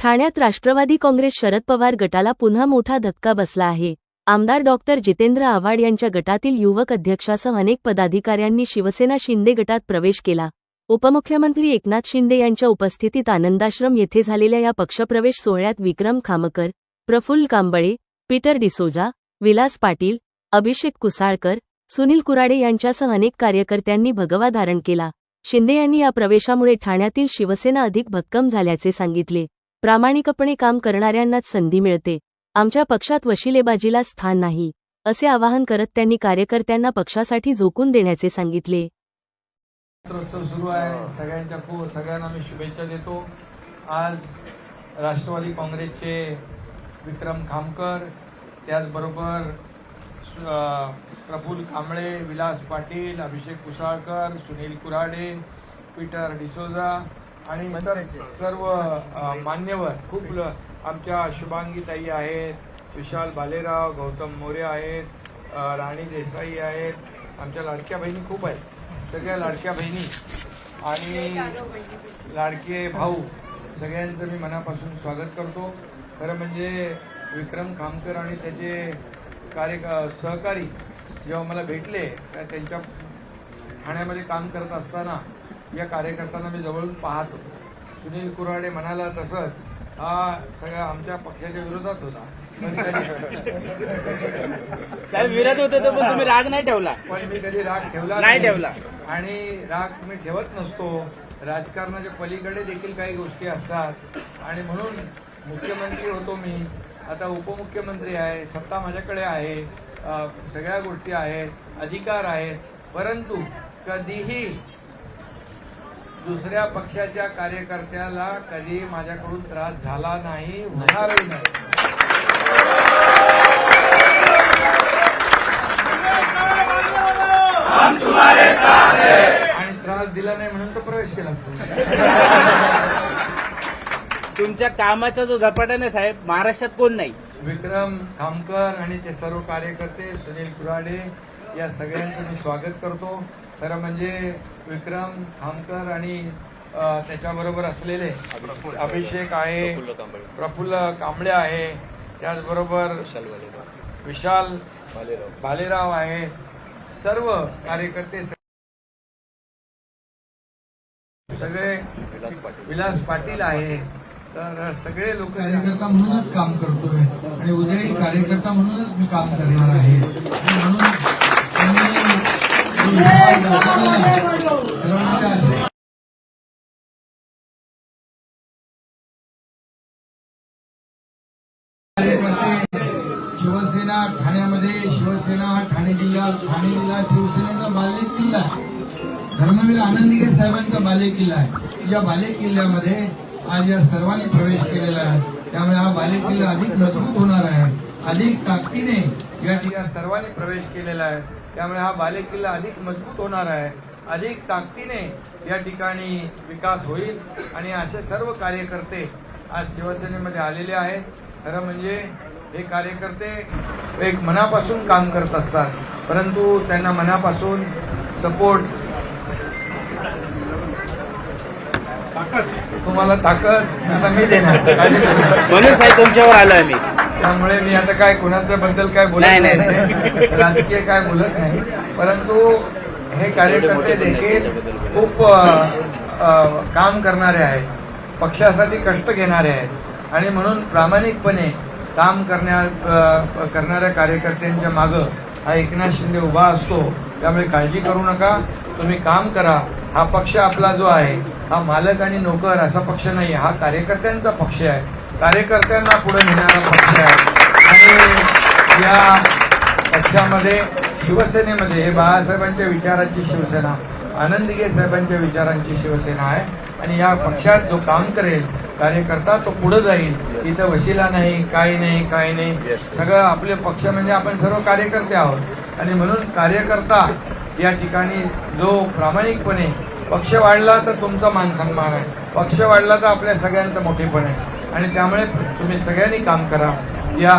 ठाण्यात राष्ट्रवादी काँग्रेस शरद पवार गटाला पुन्हा मोठा धक्का बसला आहे. आमदार डॉक्टर जितेंद्र आव्हाड यांच्या गटातील युवक अध्यक्षासह अनेक पदाधिकाऱ्यांनी शिवसेना शिंदे गटात प्रवेश केला. उपमुख्यमंत्री एकनाथ शिंदे यांच्या उपस्थितीत आनंदाश्रम येथे झालेल्या या पक्षप्रवेश सोहळ्यात विक्रम खामकर प्रफुल्ल कांबळे पीटर डिसोजा विलास पाटील अभिषेक कुसाळकर सुनील कुराडे यांच्यासह अनेक कार्यकर्त्यांनी भगवा धारण केला. शिंदे यांनी या प्रवेशामुळे ठाण्यातील शिवसेना अधिक भक्कम झाल्याचे सांगितले. प्रामाणिकपणे काम करणाऱ्यांनाच संधी मिळते. आमच्या पक्षात वशिलेबाजीला स्थान नाही असे आवाहन करत त्यांनी कार्यकर्त्यांना पक्षासाठी झोकून देण्याचे सांगितले. सुरू आहे. सगळ्यांच्या खूप सगळ्यांना मी शुभेच्छा देतो. आज राष्ट्रवादी काँग्रेसचे विक्रम खामकर त्याचबरोबर प्रफुल कांबळे विलास पाटील अभिषेक कुसाळकर सुनील कुराडे पीटर डिसोजा आणि इतर सर्व मान्यवर खूप आमच्या शुभांगी ताई आहेत विशाल बालेराव गौतम मोरे आहेत राणी देसाई आहेत आमच्या लाडक्या बहिणी खूप आहेत सगळ्या लाडक्या बहिणी आणि लाडके भाऊ सगळ्यांचं मी मनापासून स्वागत करतो. खरं म्हणजे विक्रम खामकर आणि त्याचे कार्य सहकारी जेव्हा मला भेटले त्या त्यांच्या ठाण्यामध्ये काम करत असताना या कार्यकर्त्यांना मी जवळून पाहत होतो. सुनील कुराडे म्हणाला तसंच हा सगळ्या आमच्या पक्षाच्या विरोधात होता. साहेब विरोध होते तर तुम्ही राग नाही ठेवला? पण मी कधी राग ठेवला नाही ठेवला. आणि राग मी ठेवत नसतो. राजकारणाच्या पलीकडे देखील काही गोष्टी असतात. आणि म्हणून मुख्यमंत्री होतो मी. आता उपमुख्यमंत्री आहे सत्ता माझ्याकडे आहे सगळ्या गोष्टी आहेत अधिकार आहेत. परंतु कधीही दुसऱ्या पक्षाच्या कार्यकर्त्याला कधी माझ्याकडून त्रास झाला नाही होणारही नाही. आणि त्रास दिला नाही म्हणून तो प्रवेश केला तुमच्या कामाचा जो झपाट्याने साहेब महाराष्ट्रात कोण नाही? विक्रम खामकर आणि ते सर्व कार्यकर्ते सुनील कुराडे या सगळ्यांचं मी स्वागत करतो. खरं म्हणजे विक्रम खामकर आणि त्याच्याबरोबर असलेले अभिषेक आहे प्रफुल्ल कांबळे आहे त्याचबरोबर विशाल भालेराव आहे. सर्व कार्यकर्ते सगळे विलास पाटील आहे. तर सगळे लोक कार्यकर्ता म्हणूनच काम करतोय आणि उद्याही कार्यकर्ता म्हणूनच मी काम करणार आहे. म्हणून शिवसेना ठाण्यामध्ये शिवसेना हा ठाणे जिल्हा ठाणे जिल्हा शिवसेनेचा बाले किल्ला आहे. धर्मवीर आनंदीगे साहेबांचा बाले किल्ला आहे. या बाले किल्ल्यामध्ये आज या सर्वांनी प्रवेश केलेला आहे. त्यामुळे हा बाले किल्ला अधिक मजबूत होणार आहे. अधिक ताकदीने या ठिकाणी सर्वांनी प्रवेश केलेला आहे. त्यामुळे हा बालेकिल्ला अधिक मजबूत होणार आहे. अधिक ताकदीने या ठिकाणी विकास होईल आणि असे सर्व कार्यकर्ते आज शिवसेनेमध्ये आलेले आहेत. खरं म्हणजे हे कार्यकर्ते एक मनापासून काम करत असतात. परंतु त्यांना मनापासून सपोर्ट तुम्हाला ताकद आता मी देणार. म्हणून साहेब तुमच्यावर आलो आम्ही त्यामुळे मी आता काय कोणाच्या बद्दल काय बोलत नाही, राजकीय काय बोलत नाही. परंतु हे कार्यकर्ते देखील खूप अ, अ, काम करणारे आहेत. पक्षासाठी कष्ट घेणारे आहेत. आणि म्हणून प्रामाणिकपणे काम करण्या अ, करणाऱ्या कार्यकर्त्यांच्या मागं हा एकनाथ शिंदे उभा असतो. त्यामुळे काळजी करू नका. तुम्ही काम करा. हा पक्ष आपला जो आहे हा मालक आणि नोकर असा पक्ष नाही. हा कार्यकर्त्यांचा पक्ष आहे. कार्यकर्त्यांना पुढे नेणारा पक्ष आहे. आणि या पक्षामध्ये शिवसेनेमध्ये हे बाळासाहेबांच्या विचारांची शिवसेना आनंदगे साहेबांच्या विचारांची शिवसेना आहे. आणि या पक्षात जो काम करेल कार्यकर्ता तो पुढे जाईल. इथं वशिला नाही काही नाही काही नाही. सगळं आपले पक्ष म्हणजे आपण सर्व कार्यकर्ते आहोत. आणि म्हणून कार्यकर्ता या ठिकाणी जो प्रामाणिकपणे पक्ष वाढला तर तुमचा मान सन्मान आहे. पक्ष वाढला तर आपल्या सगळ्यांचं मोठेपण आहे. आणि त्यामुळे तुम्ही सगळ्यांनी काम करा. या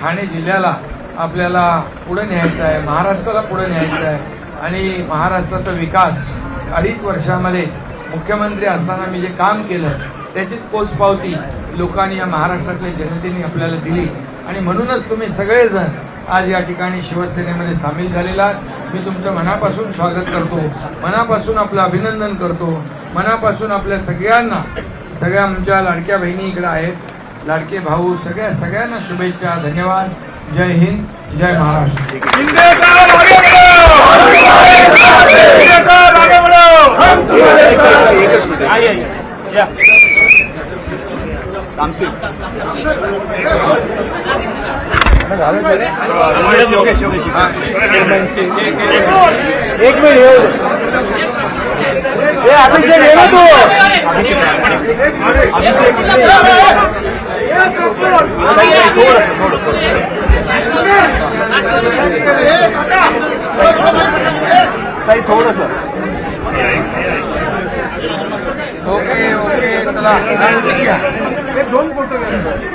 ठाणे जिल्ह्याला आपल्याला पुढे न्यायचं आहे महाराष्ट्राला पुढे न्यायचं आहे. आणि महाराष्ट्राचा विकास अडीच वर्षामध्ये मुख्यमंत्री असताना मी जे काम केलं त्याचीच पोचपावती लोकांनी या महाराष्ट्रातल्या जनतेने आपल्याला दिली. आणि म्हणूनच तुम्ही सगळेजण आज या ठिकाणी शिवसेनेमध्ये सामील झालेला मी तुमचं मनापासून स्वागत करतो. मनापासून आपलं अभिनंदन करतो. मनापासून आपल्या सगळ्यांना सगळ्या आमच्या लाडक्या बहिणी इकडे आहेत. लाडके भाऊ, सगळ्या सगळ्यांना शुभेच्छा, धन्यवाद. जय हिंद, जय महाराष्ट्र. एक मिनिट अभिषेक ये ना तू. ताई थोडस. ओके ओके चला. दोन फोटो घ्या.